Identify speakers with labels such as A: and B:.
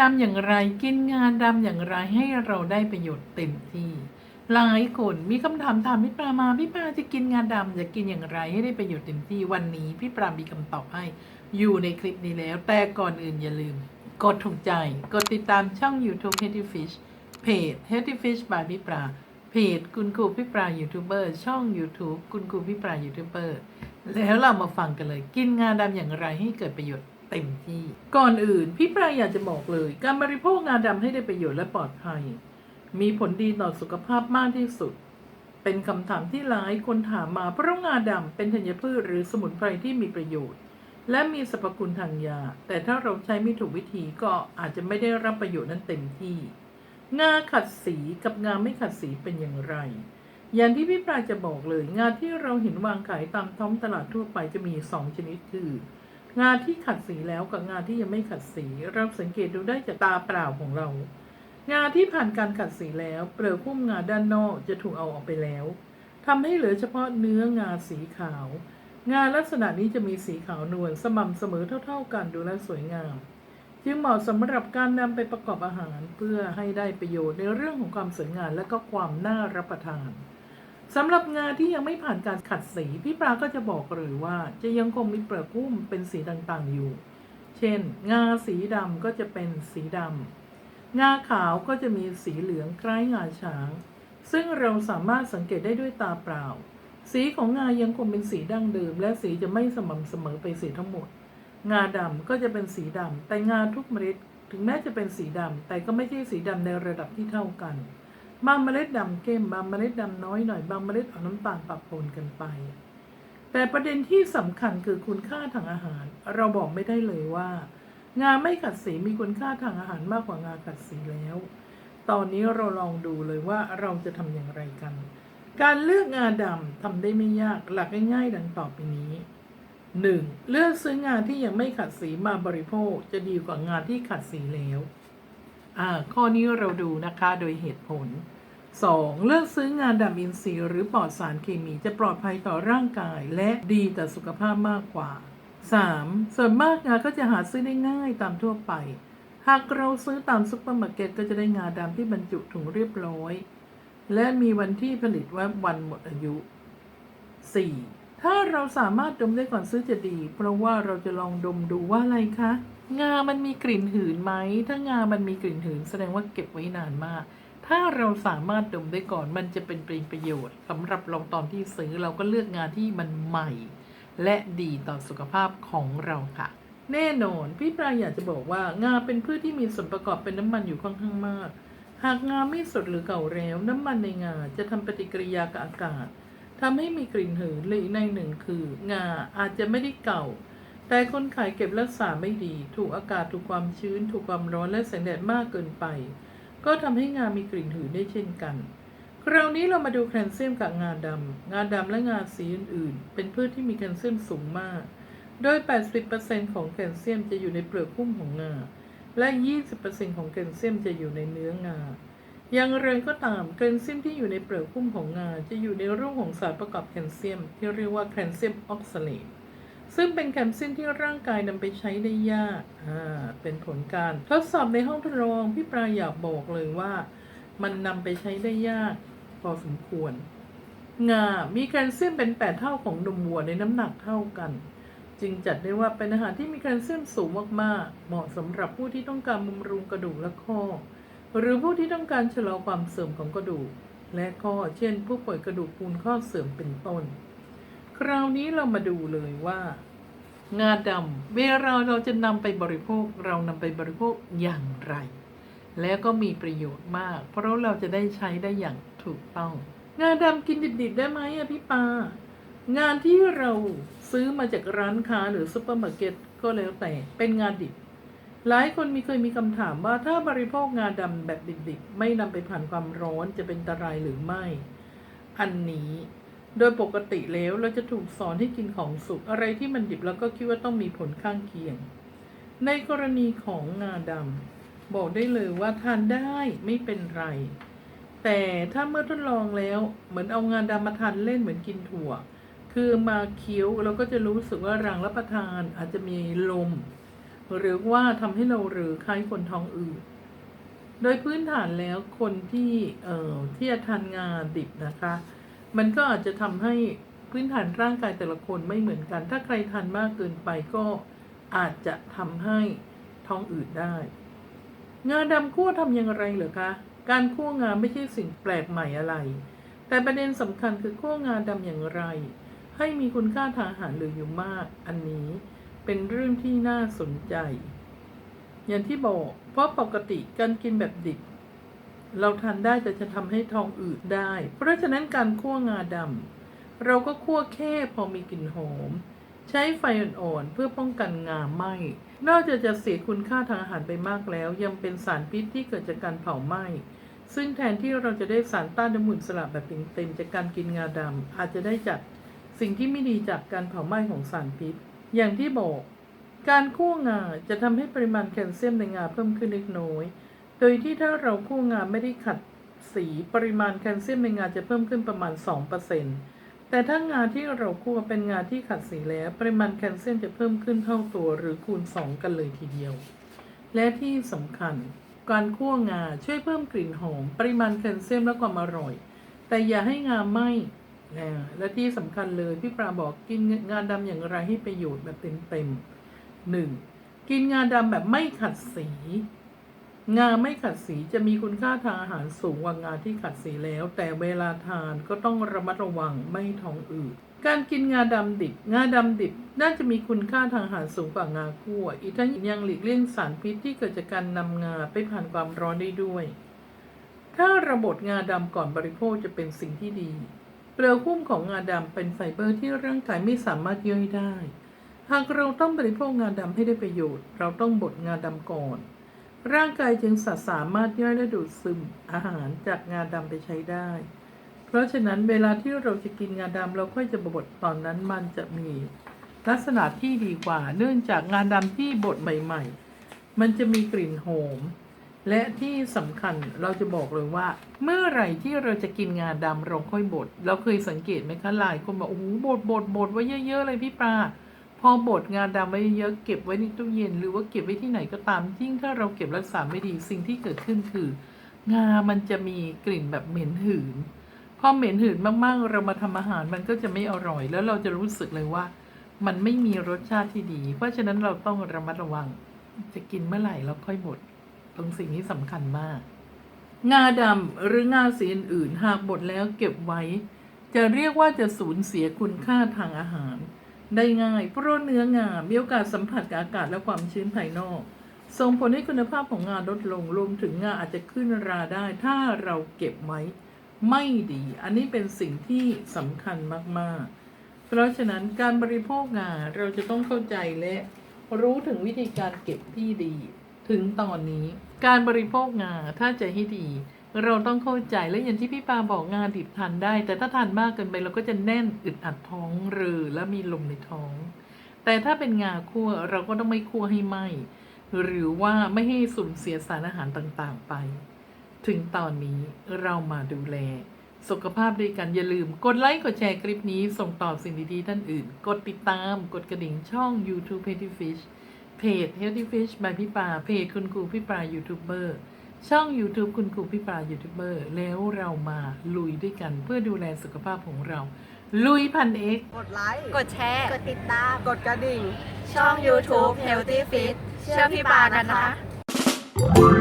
A: ดำอย่างไรกินงาดำอย่างไรให้เราได้ประโยชน์เต็มที่หลายคนมีคำถามถามพี่ปลามาพี่ปลาจะกินงาดำจะกินอย่างไรให้ได้ประโยชน์เต็มที่วันนี้พี่ปลามีคำตอบให้อยู่ในคลิปนี้แล้ว แต่ก่อนอื่นอย่าลืม กดถูกใจ กดติดตามช่อง YouTube Healthy Fish เพจ Healthy Fish by พี่ปลาเพจคุณครูพี่ปลายูทูบเบอร์ช่อง YouTube คุณครูพี่ปลายูทูบเบอร์แล้วเรามาฟังกันเลย กินงาดำอย่างไรให้เกิดประโยชน์ เต็มที่ ก่อนอื่นพี่ปลาอยากจะบอกเลย การบริโภคงาดำให้ได้ประโยชน์และปลอดภัย มีผลดีต่อสุขภาพมากที่สุด เป็นคำถามที่หลายคนถามมาเพราะงาดำเป็นธัญพืชหรือสมุนไพรที่มีประโยชน์ และมีสรรพคุณทางยา แต่ถ้าเราใช้ไม่ถูกวิธีก็อาจจะไม่ได้รับประโยชน์นั้นเต็มที่ งาขัดสีกับงาไม่ขัดสีเป็นอย่างไรอย่างที่พี่ปลายจะบอกเลย งาที่เราเห็นวางขายตามท้องตลาดทั่วไปจะมีสองชนิดคือ งานที่ขัดสีแล้วกับงานที่ยังไม่ขัดสี เราสังเกตดูได้จากตาเปล่าของเรา งานที่ผ่านการขัดสีแล้วเปลือกหุ้มงานด้านนอกจะถูกเอาออกไปแล้วทำให้เหลือเฉพาะเนื้องาสีขาว งานลักษณะนี้จะมีสีขาวนวลสม่ำเสมอเท่า ๆ กันดูแลสวยงาม จึงเหมาะสำหรับการนำไปประกอบอาหารเพื่อให้ได้ประโยชน์ในเรื่องของความสวยงามและก็ความน่ารับประทาน สำหรับงาที่ยังไม่ผ่านการขัดสี พี่ปลาก็จะบอกเลยว่าจะยังคงมีเปลือกหุ้มเป็นสีต่างๆอยู่ เช่น งาสีดำก็จะเป็นสีดำงาขาวก็จะมีสีเหลืองคล้ายงาช้าง ซึ่งเราสามารถสังเกตได้ด้วยตาเปล่า สีของงายังคงเป็นสีดั้งเดิม และสีจะไม่สม่ำเสมอไปสีทั้งหมด งาดำก็จะเป็นสีดำแต่งาทุกเมล็ด ถึงแม้จะเป็นสีดำแต่ก็ไม่ใช่สีดำในระดับที่เท่ากัน บางเมล็ดดำเข้มบางเมล็ดดำน้อยหน่อย บางเมล็ดออกน้ำตาลปะปนกันไป แต่ประเด็นที่สำคัญคือคุณค่าทางอาหาร เราบอกไม่ได้เลยว่า งาไม่ขัดสีมีคุณค่าทางอาหารมากกว่างาขัดสีแล้ว ตอนนี้เราลองดูเลยว่าเราจะทำอย่างไรกัน การเลือกงาดำทำได้ไม่ยากหลักง่ายๆ ดังต่อไปนี้ 1. เลือกซื้องาที่ยังไม่ขัดสีมาบริโภคจะดีกว่างาที่ขัดสีแล้ว อ่า ข้อนี้เราดูนะคะโดยเหตุผล 2. เลือกซื้องาดำอินทรีย์หรือปลอดสารเคมีจะปลอดภัยต่อร่างกายและดีต่อสุขภาพมากกว่า 3. ส่วนมากงาก็จะหาซื้อได้ง่ายตามทั่วไป หากเราซื้อตามซุปเปอร์มาร์เก็ตก็จะได้งาดำที่บรรจุถุงเรียบร้อย และมีวันที่ผลิตว่าวันหมดอายุ 4. ถ้าเราสามารถดมได้ก่อนซื้อจะดี เพราะว่าเราจะลองดมดูว่าอะไรคะ งามันมีกลิ่นหืนไหม ถ้างามันมีกลิ่นหืนแสดงว่าเก็บไว้นานมาก ถ้าเราสามารถดมได้ก่อนมันจะเป็นประโยชน์สำหรับเราตอนที่ซื้อเราก็เลือกงานที่มันใหม่ และดีต่อสุขภาพของเราค่ะ แน่นอนพี่ปลาอยากจะบอกว่างาเป็นพืชที่มีส่วนประกอบเป็นน้ำมันอยู่ค่อนข้างมาก หากงาไม่สดหรือเก่าแล้ว น้ำมันในงาจะทำปฏิกิริยากับอากาศทำให้มีกลิ่นหืนหรือในหนึ่งคืองาอาจจะไม่ได้เก่า แต่คนขายเก็บรักษาไม่ดี ถูกอากาศถูกความชื้น ถูกความร้อนและแสงแดดมากเกินไป ก็ทำให้งามีกลิ่นหืนได้เช่นกัน คราวนี้เรามาดูแคลเซียมกับงาดำงาดำและงาสีอื่นๆ เป็นพืชที่มีแคลเซียมสูงมาก โดย 80%ของแคลเซียมจะอยู่ในเปลือกหุ้มของงา และ 20%ของแคลเซียมจะอยู่ในเนื้องา อย่างไรก็ตามแคลเซียมที่อยู่ในเปลือกหุ้มของงาจะอยู่ในรูปของสารประกอบแคลเซียม ที่เรียกว่าแคลเซียมออกซาเลต ซึ่งเป็นแคลเซียมที่ร่างกายนำไปใช้ได้ยาก อ่า เป็นผลการทดสอบในห้องทดลองพี่ปลาอยากบอกเลยว่า มันนำไปใช้ได้ยาก พอสมควรงา มีแคลเซียมเป็นแปดเท่าของนมวัวในน้ำหนักเท่ากัน จึงจัดได้ว่าเป็นอาหารที่มีแคลเซียมสูงมากๆ เหมาะสำหรับผู้ที่ต้องการบำรุงกระดูกและข้อ หรือผู้ที่ต้องการชะลอความเสื่อมของกระดูก และข้อ เช่น ผู้ป่วยกระดูกพรุนข้อเสื่อมเป็นต้น คราวนี้เรามาดูเลยว่า งาดำเวลาเราจะนำไปบริโภคเรานำไปบริโภคอย่างไร แล้วก็มีประโยชน์มาก เพราะเราจะได้ใช้ได้อย่างถูกต้อง งาดำกินดิบๆได้ไหมอะพี่ปางานที่เราซื้อมาจากร้านค้าหรือซุปเปอร์มาร์เก็ตก็แล้วแต่เป็นงานดิบ หลายคนมีเคยมีคำถามว่าถ้าบริโภคงาดำแบบดิบๆไม่นำไปผ่านความร้อนจะเป็นอันตรายหรือไม่ อันนี้ โดยปกติแล้วเราจะถูกสอนให้กินของสุกอะไรที่มันดิบแล้วก็คิดว่าต้องมีผลข้างเคียง ในกรณีของงาดำบอกได้เลยว่าทานได้ไม่เป็นไร แต่ถ้าเมื่อทดลองแล้วเหมือนเอางาดำมาทานเล่นเหมือนกินถั่ว คือมาเคี้ยวเราก็จะรู้สึกว่ารังรับประทานอาจจะมีลม หรือว่าทำให้เราหรือคล้ายคนท้องอืดโดยพื้นฐานแล้วคนที่เอ่อที่จะทานงาดิบนะคะ มันก็อาจจะทำให้พื้นฐานร่างกายแต่ละคนไม่เหมือนกัน ถ้าใครทานมากเกินไปก็อาจจะทำให้ท้องอืดได้ งาดำคั่วทำอย่างไรเหรอคะ การคั่วงาไม่ใช่สิ่งแปลกใหม่อะไร แต่ประเด็นสำคัญคือคั่วงาดำอย่างไร ให้มีคุณค่าทางอาหารเหลืออยู่มาก อันนี้เป็นเรื่องที่น่าสนใจ อย่างที่บอก เพราะปกติการกินแบบดิบ เราทานได้แต่จะทำให้ท้องอืดได้ เพราะฉะนั้นการคั่วงาดำเราก็คั่วแค่พอมีกลิ่นหอม ใช้ไฟอ่อนๆเพื่อป้องกันงาไหม้ นอกจากจะเสียคุณค่าทางอาหารไปมากแล้ว ยังเป็นสารพิษที่เกิดจากการเผาไหม้ซึ่งแทนที่เราจะได้สารต้านน้ำมันสลับแบบเต็มๆจากการกินงาดำอาจจะได้จากสิ่งที่ไม่ดีจากการเผาไหม้ของสารพิษ อย่างที่บอก การคั่วงาจะทำให้ปริมาณแคลเซียมในงาเพิ่มขึ้นเล็กน้อย โดยที่ถ้าเราคั่วงานไม่ได้ขัดสีปริมาณแคลเซียมในงานจะเพิ่มขึ้นประมาณ 2%แต่ถ้างานที่เราคั่วเป็นงานที่ขัดสีแล้ว ปริมาณแคลเซียมจะเพิ่มขึ้นเท่าตัวหรือคูณ 2 กันเลยทีเดียว และที่สำคัญ การคั่วงาช่วยเพิ่มกลิ่นหอม ปริมาณแคลเซียมและความอร่อย แต่อย่าให้งาไหม้และที่สำคัญเลยพี่ปราบอกกินงาดำอย่างไรให้ประโยชน์แบบเต็มๆหนึ่งกินงาดำแบบไม่ขัดสี งาไม่ขัดสีจะมีคุณค่าทางอาหารสูงกว่างาที่ขัดสีแล้ว แต่เวลาทานก็ต้องระมัดระวังไม่ท้องอืดการกินงาดำดิบ งาดำดิบน่าจะมีคุณค่าทางอาหารสูงกว่างาคั่ว อีกทั้งยังหลีกเลี่ยงสารพิษที่เกิดจากการนำงาไปผ่านความร้อนได้ด้วย ถ้าระบดงาดำก่อนบริโภคจะเป็นสิ่งที่ดี เปลือกหุ้มของงาดำเป็นไฟเบอร์ที่ร่างกายไม่สามารถย่อยได้ หากเราต้องบริโภคงาดำให้ได้ประโยชน์ เราต้องบดงาดำก่อน ร่างกายจึงสามารถย่อยและดูดซึมอาหารจากงาดำไปใช้ได้ เพราะฉะนั้นเวลาที่เราจะกินงาดำเราค่อยจะบดตอนนั้นมันจะมี ลักษณะที่ดีกว่า เนื่องจากงาดำที่บดใหม่ ๆ มันจะมีกลิ่นหอมและที่สำคัญเราจะบอกเลยว่า เมื่อไหร่ที่เราจะกินงาดำเราค่อยบดเราเคยสังเกตไหมคะหลายคนบอกโอ้โหบดบดบดไว้เยอะๆเลยพี่ปลา พอบดงาดำไว้เยอะเก็บไว้ในตู้เย็น หรือว่าเก็บไว้ที่ไหนก็ตาม ยิ่งถ้าเราเก็บรักษาไม่ดีสิ่งที่เกิดขึ้นคือ งามันจะมีกลิ่นแบบเหม็นหืนพอเหม็นหืนมากๆ เรามาทำอาหารมันก็จะไม่อร่อย แล้วเราจะรู้สึกเลยว่า มันไม่มีรสชาติที่ดี เพราะฉะนั้นเราต้องระมัดระวัง จะกินเมื่อไหร่เราค่อยบดตรงสิ่งนี้สำคัญมาก งาดำหรืองาสีอื่นๆหากบดแล้วเก็บไว้ จะเรียกว่าจะสูญเสียคุณค่าทางอาหาร ได้ง่ายเพราะเนื้องามีโอกาสสัมผัสกับอากาศและความชื้นภายนอก ส่งผลให้คุณภาพของงาลดลงรวมถึงงาอาจจะขึ้นราได้ ถ้าเราเก็บไว้ไม่ดี อันนี้เป็นสิ่งที่สำคัญมาก ๆ เพราะฉะนั้นการบริโภคงาเราจะต้องเข้าใจและรู้ถึงวิธีการเก็บที่ดี ถึงตอนนี้การบริโภคงาถ้าจะให้ดี เราต้องเข้าใจและอย่างที่พี่ปาบอกงานดิบทานได้ แต่ถ้าทานมากเกินไปเราก็จะแน่นอึดอัดท้องเรือและมีลมในท้อง แต่ถ้าเป็นงาคั่วเราก็ต้องไม่คั่วให้ไหมหรือว่าไม่ให้สูญเสียสารอาหารต่างๆไป ถึงตอนนี้เรามาดูแล สุขภาพด้วยกันอย่าลืม กดไลค์กดแชร์คลิปนี้ ส่งต่อสิ่งดีๆท่านอื่น กดติดตาม กดกระดิ่งช่อง YouTube Healthy Fish เพจ Healthy Fish by พี่ปาเพจคุณครูพี่ปายูทูบเบอร์ ช่อง YouTube คุณครูพี่ปายูทูบเบอร์แล้วเรามาลุยด้วยกันเพื่อดูแลสุขภาพของเรา ลุยพันเอ็ก
B: กดไลค์
C: กดแชร์
D: กดติดตาม
B: กดกระดิ่ง
C: ช่อง YouTube Healthy Fit เชื่อพี่ปากันนะคะ